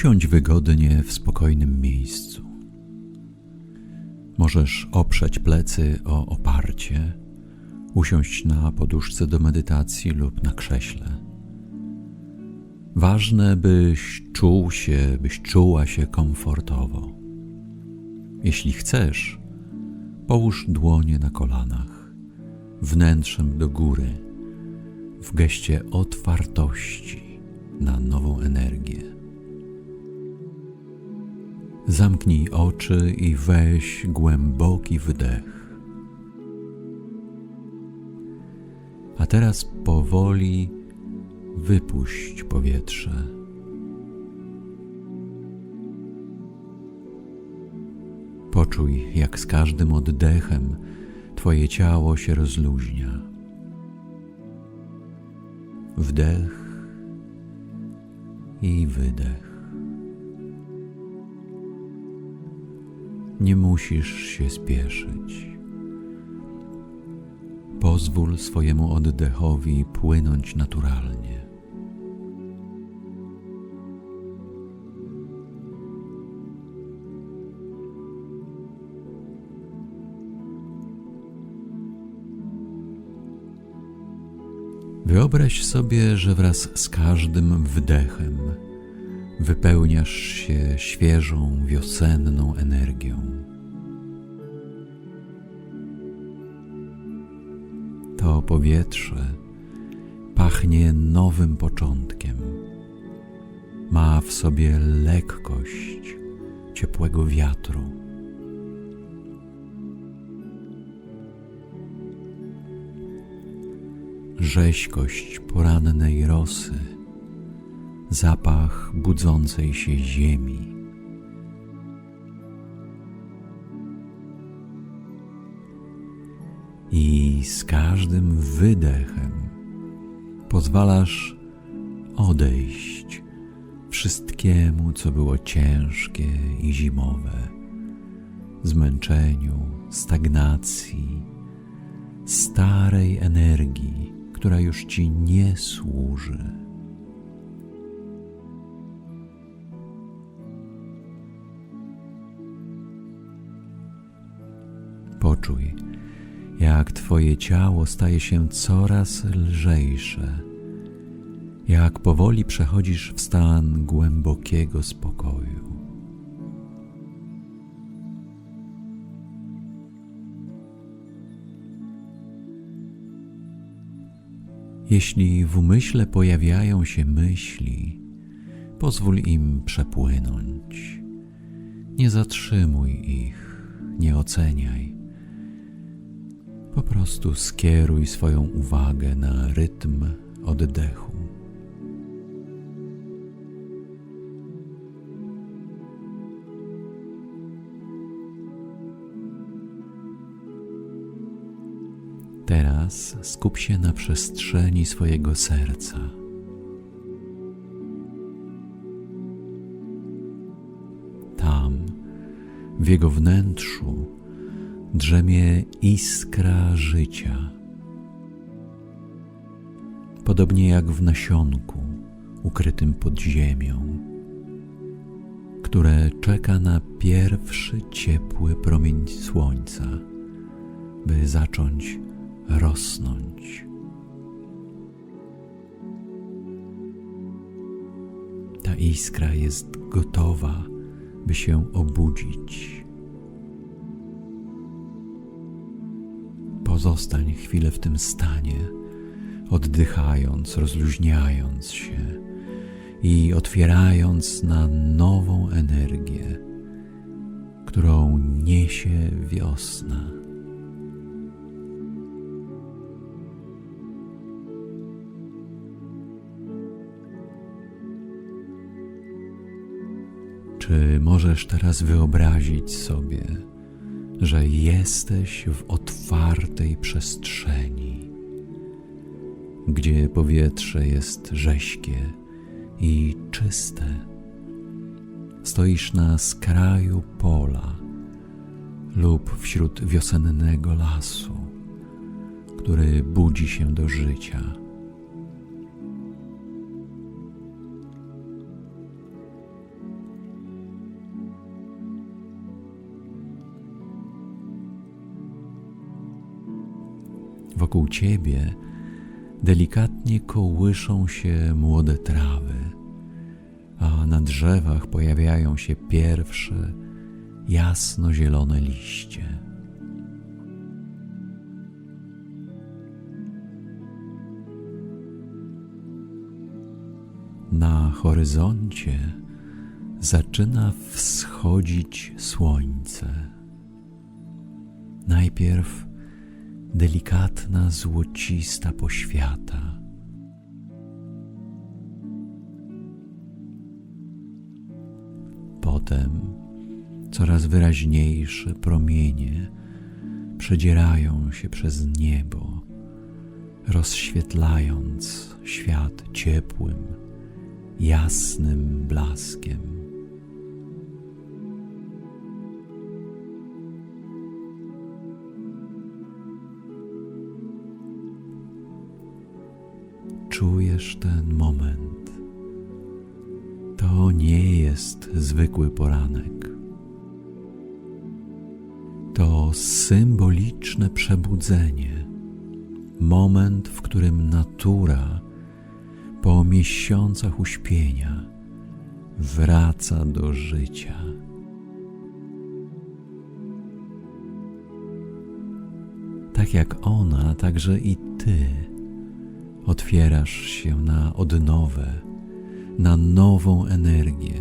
Usiądź wygodnie w spokojnym miejscu. Możesz oprzeć plecy o oparcie, usiąść na poduszce do medytacji lub na krześle. Ważne, byś czuł się, byś czuła się komfortowo. Jeśli chcesz, połóż dłonie na kolanach, wnętrzem do góry, w geście otwartości na nową energię. Zamknij oczy i weź głęboki wdech. A teraz powoli wypuść powietrze. Poczuj, jak z każdym oddechem Twoje ciało się rozluźnia. Wdech i wydech. Nie musisz się spieszyć. Pozwól swojemu oddechowi płynąć naturalnie. Wyobraź sobie, że wraz z każdym wdechem wypełniasz się świeżą, wiosenną energią. To powietrze pachnie nowym początkiem. Ma w sobie lekkość ciepłego wiatru. Rzeźkość porannej rosy zapach budzącej się ziemi. I z każdym wydechem pozwalasz odejść wszystkiemu, co było ciężkie i zimowe, zmęczeniu, stagnacji, starej energii, która już ci nie służy. Poczuj, jak Twoje ciało staje się coraz lżejsze, jak powoli przechodzisz w stan głębokiego spokoju. Jeśli w umyśle pojawiają się myśli, pozwól im przepłynąć. Nie zatrzymuj ich, nie oceniaj. Po prostu skieruj swoją uwagę na rytm oddechu. Teraz skup się na przestrzeni swojego serca. Tam, w jego wnętrzu, drzemie iskra życia. Podobnie jak w nasionku ukrytym pod ziemią, które czeka na pierwszy ciepły promień słońca, by zacząć rosnąć. Ta iskra jest gotowa, by się obudzić. Pozostań chwilę w tym stanie, oddychając, rozluźniając się i otwierając na nową energię, którą niesie wiosna. Czy możesz teraz wyobrazić sobie, że jesteś w otwartej przestrzeni, gdzie powietrze jest rześkie i czyste? Stoisz na skraju pola lub wśród wiosennego lasu, który budzi się do życia Wokół ciebie delikatnie kołyszą się młode trawy, a na drzewach pojawiają się pierwsze jasno-zielone liście. Na horyzoncie zaczyna wschodzić słońce. Najpierw delikatna, złocista poświata. Potem coraz wyraźniejsze promienie przedzierają się przez niebo, rozświetlając świat ciepłym, jasnym blaskiem. Czujesz ten moment. To nie jest zwykły poranek. To symboliczne przebudzenie, moment, w którym natura po miesiącach uśpienia wraca do życia. Tak jak ona, także i ty otwierasz się na odnowę, na nową energię,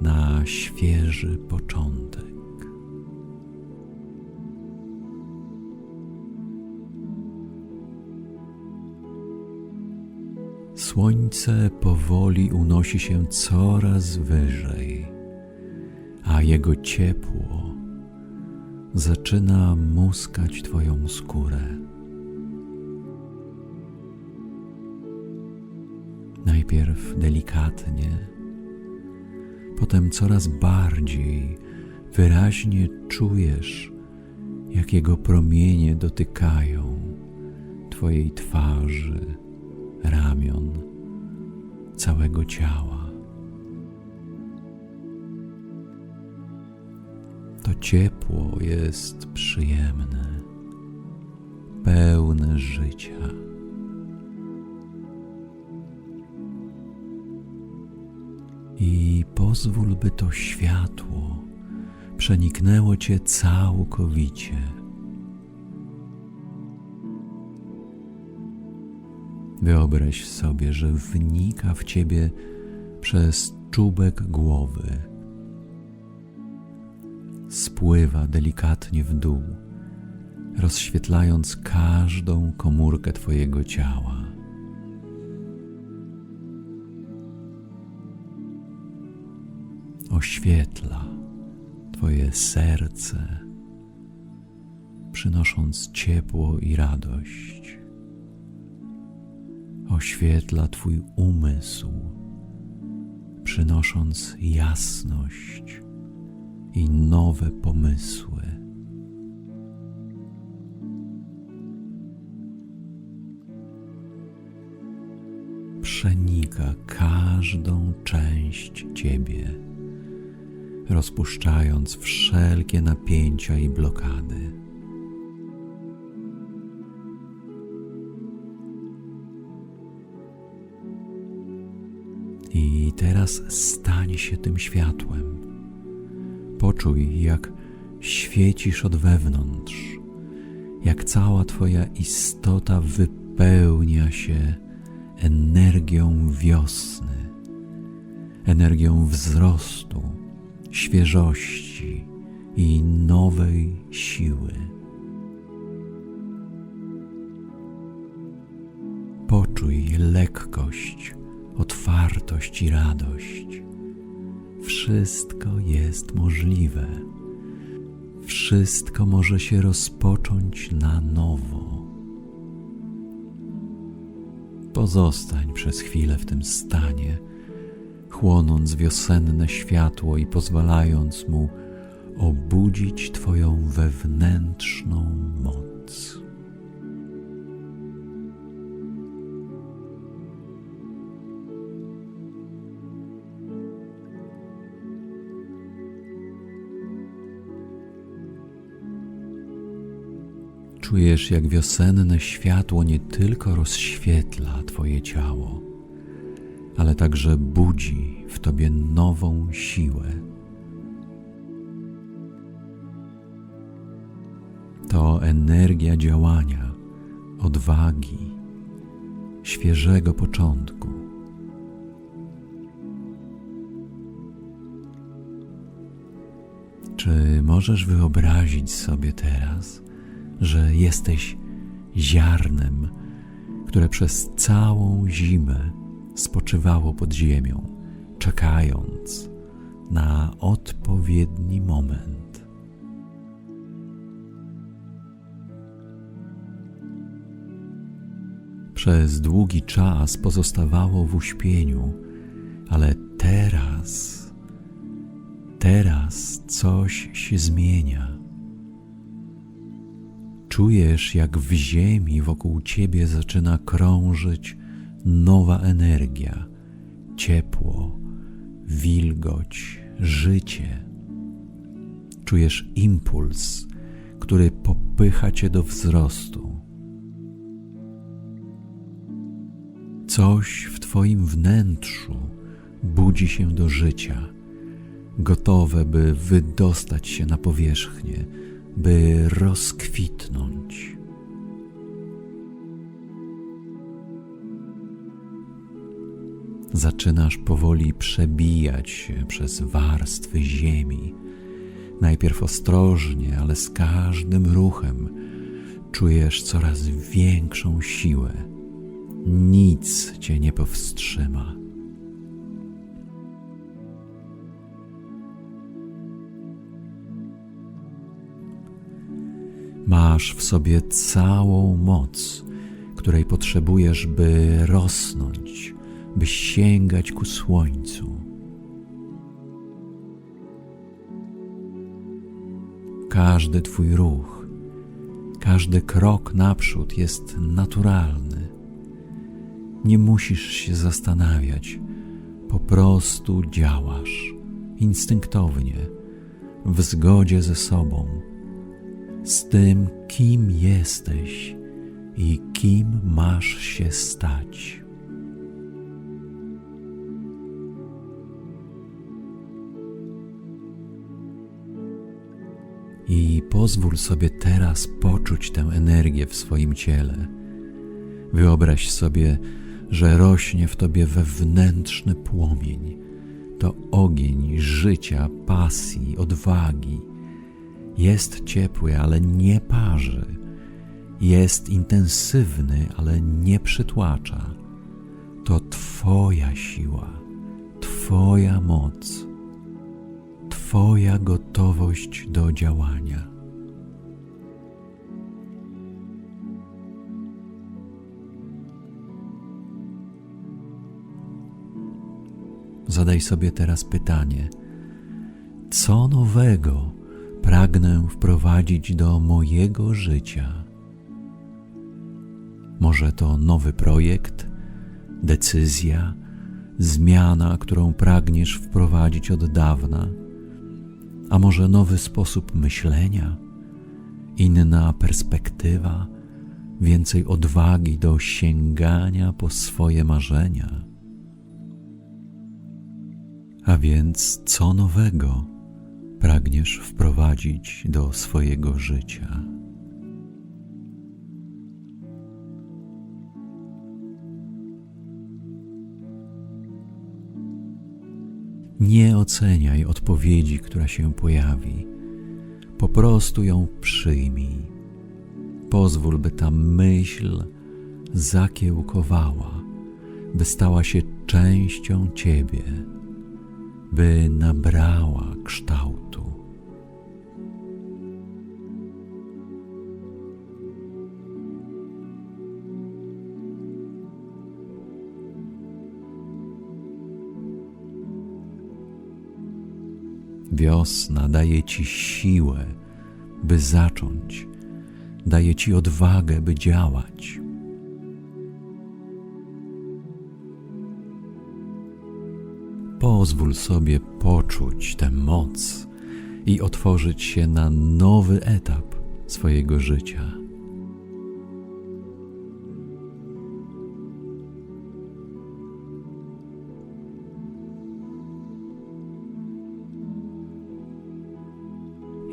na świeży początek. Słońce powoli unosi się coraz wyżej, a jego ciepło zaczyna muskać Twoją skórę. Najpierw delikatnie, potem coraz bardziej wyraźnie czujesz, jak jego promienie dotykają Twojej twarzy, ramion, całego ciała. To ciepło jest przyjemne, pełne życia. I pozwól, by to światło przeniknęło Cię całkowicie. Wyobraź sobie, że wnika w Ciebie przez czubek głowy. Spływa delikatnie w dół, rozświetlając każdą komórkę Twojego ciała. Oświetla Twoje serce, przynosząc ciepło i radość. Oświetla Twój umysł, przynosząc jasność i nowe pomysły. Przenika każdą część Ciebie rozpuszczając wszelkie napięcia i blokady. I teraz stań się tym światłem. Poczuj, jak świecisz od wewnątrz, jak cała Twoja istota wypełnia się energią wiosny, energią wzrostu świeżości i nowej siły. Poczuj lekkość, otwartość i radość. Wszystko jest możliwe. Wszystko może się rozpocząć na nowo. Pozostań przez chwilę w tym stanie chłonąc wiosenne światło i pozwalając mu obudzić Twoją wewnętrzną moc. Czujesz, jak wiosenne światło nie tylko rozświetla Twoje ciało, ale także budzi w Tobie nową siłę. To energia działania, odwagi, świeżego początku. Czy możesz wyobrazić sobie teraz, że jesteś ziarnem, które przez całą zimę spoczywało pod ziemią, czekając na odpowiedni moment? Przez długi czas pozostawało w uśpieniu, ale teraz, teraz coś się zmienia. Czujesz, jak w ziemi wokół ciebie zaczyna krążyć nowa energia, ciepło, wilgoć, życie. Czujesz impuls, który popycha cię do wzrostu. Coś w Twoim wnętrzu budzi się do życia, gotowe, by wydostać się na powierzchnię, by rozkwitnąć. Zaczynasz powoli przebijać się przez warstwy ziemi. Najpierw ostrożnie, ale z każdym ruchem czujesz coraz większą siłę nic cię nie powstrzyma. Masz w sobie całą moc, której potrzebujesz, by rosnąć, by sięgać ku słońcu. Każdy Twój ruch, każdy krok naprzód jest naturalny nie musisz się zastanawiać, po prostu działasz instynktownie, w zgodzie ze sobą, z tym, kim jesteś i kim masz się stać. I pozwól sobie teraz poczuć tę energię w swoim ciele. Wyobraź sobie, że rośnie w tobie wewnętrzny płomień. To ogień życia, pasji, odwagi. Jest ciepły, ale nie parzy. Jest intensywny, ale nie przytłacza. To Twoja siła, Twoja moc, Twoja gotowość do działania. Zadaj sobie teraz pytanie: co nowego pragnę wprowadzić do mojego życia? Może to nowy projekt, decyzja, zmiana, którą pragniesz wprowadzić od dawna, a może nowy sposób myślenia, inna perspektywa, więcej odwagi do sięgania po swoje marzenia. A więc co nowego pragniesz wprowadzić do swojego życia? Nie oceniaj odpowiedzi, która się pojawi. Po prostu ją przyjmij. Pozwól, by ta myśl zakiełkowała, by stała się częścią Ciebie by nabrała kształtu. Wiosna daje ci siłę, by zacząć, daje ci odwagę, by działać. Pozwól sobie poczuć tę moc i otworzyć się na nowy etap swojego życia.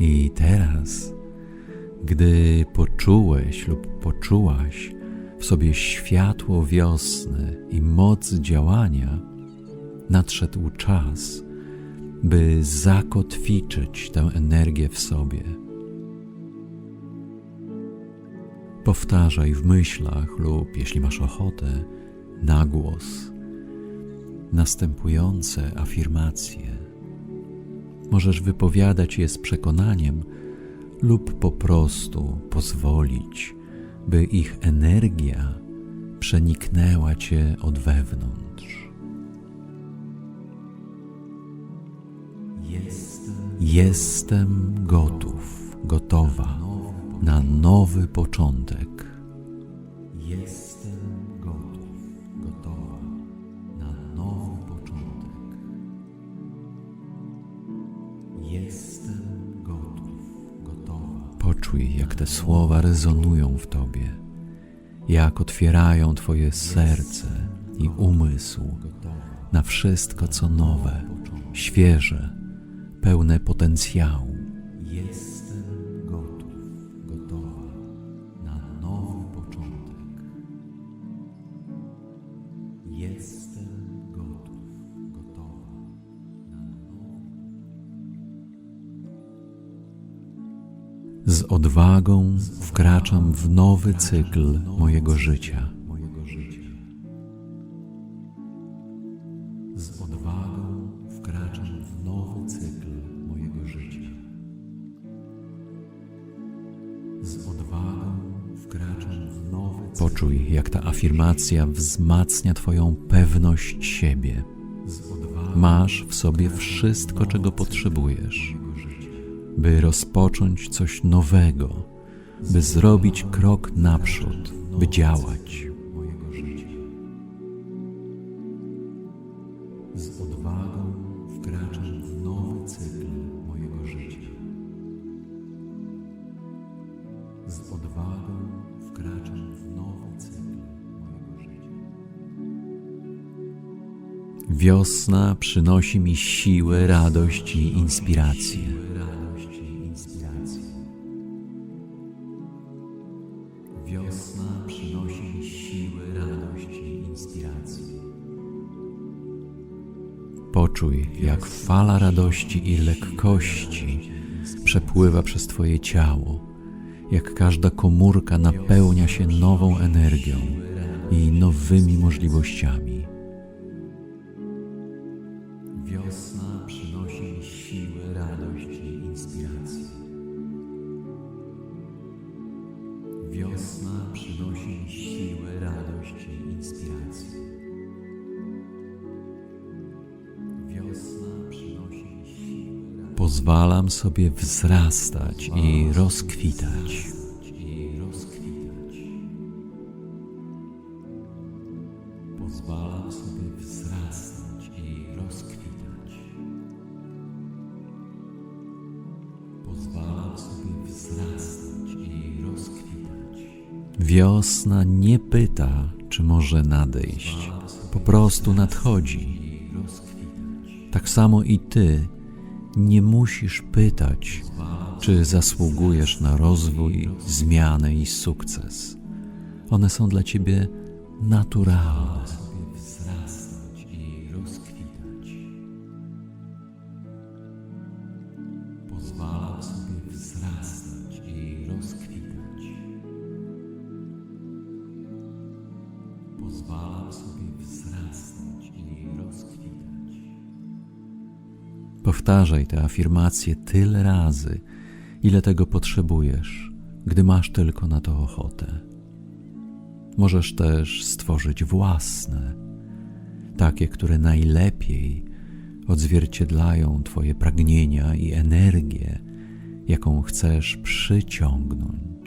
I teraz, gdy poczułeś lub poczułaś w sobie światło wiosny i moc działania, nadszedł czas, by zakotwiczyć tę energię w sobie. Powtarzaj w myślach lub, jeśli masz ochotę, na głos następujące afirmacje. Możesz wypowiadać je z przekonaniem lub po prostu pozwolić, by ich energia przeniknęła cię od wewnątrz. Jestem gotów, gotowa na nowy początek. Jestem Poczuj, jak te słowa rezonują w tobie, jak otwierają twoje serce i umysł na wszystko, co nowe, świeże, pełne potencjału. Jestem gotów, na nowy początek. Jestem Z odwagą wkraczam w nowy cykl mojego życia. Z odwagą wkraczam w nowy cykl mojego życia. Z odwagą wkraczam w nowy cykl. Poczuj, jak ta afirmacja wzmacnia Twoją pewność siebie. Masz w sobie wszystko, czego potrzebujesz, by rozpocząć coś nowego, by zrobić krok naprzód, by działać. Z odwagą wkraczam w nowy cykl mojego życia. Z odwagą wkraczam w nowy cykl mojego życia. Wiosna przynosi mi siłę, radość i inspirację. Jak fala radości i lekkości przepływa przez Twoje ciało, jak każda komórka napełnia się nową energią i nowymi możliwościami. Wiosna przynosi siłę, radość i inspirację. Wiosna przynosi siłę, Pozwalam sobie wzrastać i rozkwitać. Pozwalam sobie wzrastać i rozkwitać. Pozwalam sobie wzrastać i rozkwitać. Wiosna nie pyta, czy może nadejść. Po prostu nadchodzi. Tak samo i ty nie musisz pytać, czy zasługujesz na rozwój, zmianę i sukces. One są dla ciebie naturalne. Powtarzaj te afirmacje tyle razy, ile tego potrzebujesz, gdy masz tylko na to ochotę. Możesz też stworzyć własne, takie, które najlepiej odzwierciedlają Twoje pragnienia i energię, jaką chcesz przyciągnąć.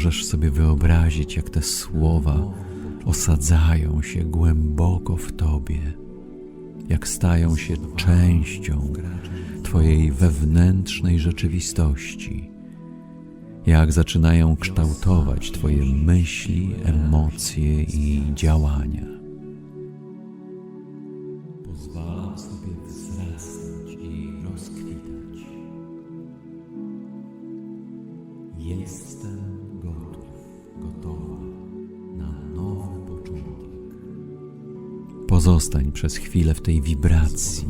Możesz sobie wyobrazić, jak te słowa osadzają się głęboko w tobie, jak stają się częścią Twojej wewnętrznej rzeczywistości, jak zaczynają kształtować Twoje myśli, emocje i działania. Pozostań przez chwilę w tej wibracji,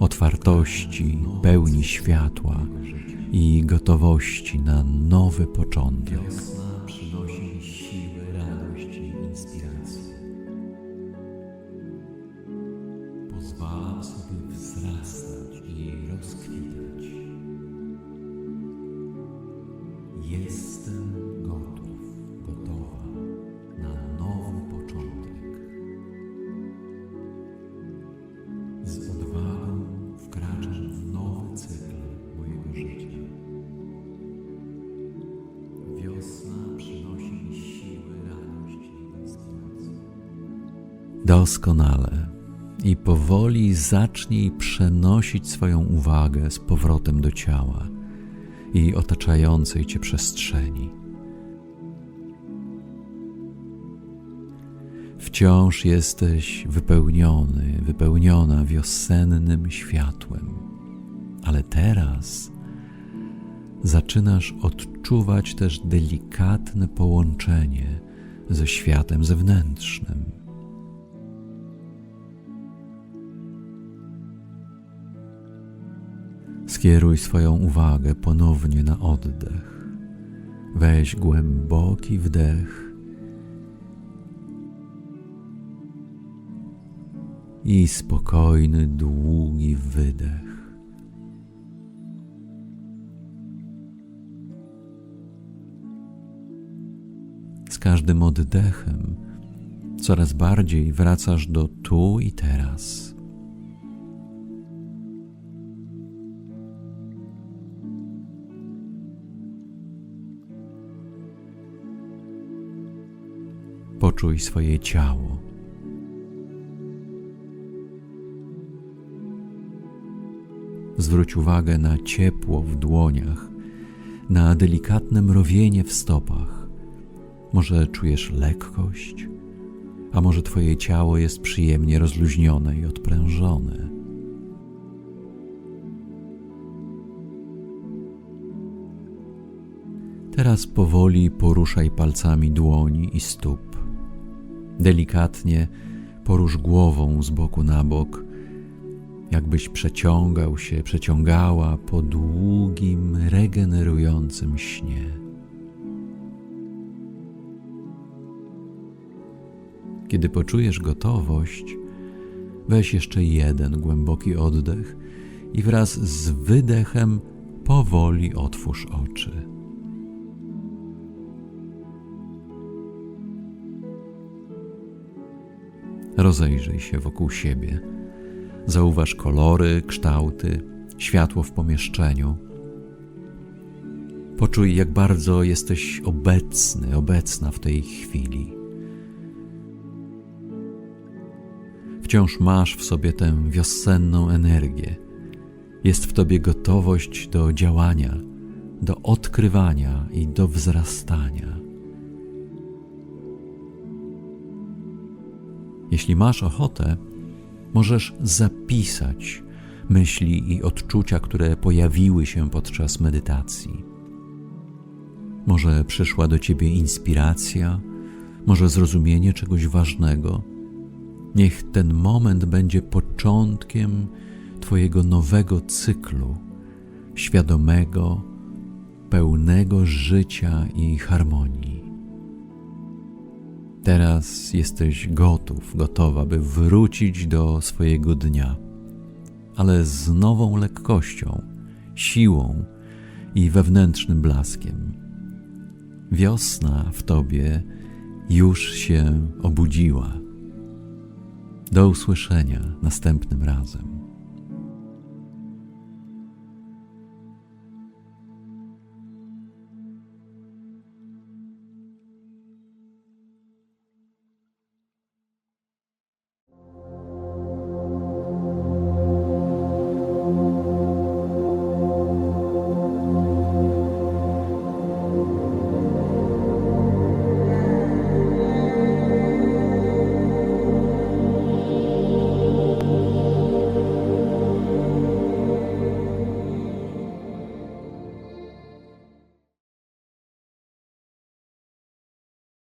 otwartości, pełni światła i gotowości na nowy początek. Powoli zacznij przenosić swoją uwagę z powrotem do ciała i otaczającej cię przestrzeni. Wciąż jesteś wypełniony, wypełniona wiosennym światłem, ale teraz zaczynasz odczuwać też delikatne połączenie ze światem zewnętrznym. Skieruj swoją uwagę ponownie na oddech. Weź głęboki wdech i spokojny, długi wydech. Z każdym oddechem coraz bardziej wracasz do tu i teraz. Poczuj swoje ciało. Zwróć uwagę na ciepło w dłoniach, na delikatne mrowienie w stopach. Może czujesz lekkość, a może Twoje ciało jest przyjemnie rozluźnione i odprężone. Teraz powoli poruszaj palcami dłoni i stóp. Delikatnie porusz głową z boku na bok, jakbyś przeciągał się, przeciągała po długim, regenerującym śnie. Kiedy poczujesz gotowość, weź jeszcze jeden głęboki oddech i wraz z wydechem powoli otwórz oczy. Rozejrzyj się wokół siebie. Zauważ kolory, kształty, światło w pomieszczeniu. Poczuj, jak bardzo jesteś obecny, obecna w tej chwili. Wciąż masz w sobie tę wiosenną energię. Jest w tobie gotowość do działania, do odkrywania i do wzrastania. Jeśli masz ochotę, możesz zapisać myśli i odczucia, które pojawiły się podczas medytacji. Może przyszła do ciebie inspiracja, może zrozumienie czegoś ważnego. Niech ten moment będzie początkiem Twojego nowego cyklu, świadomego, pełnego życia i harmonii. Teraz jesteś gotów, gotowa, by wrócić do swojego dnia, ale z nową lekkością, siłą i wewnętrznym blaskiem. Wiosna w tobie już się obudziła. Do usłyszenia następnym razem.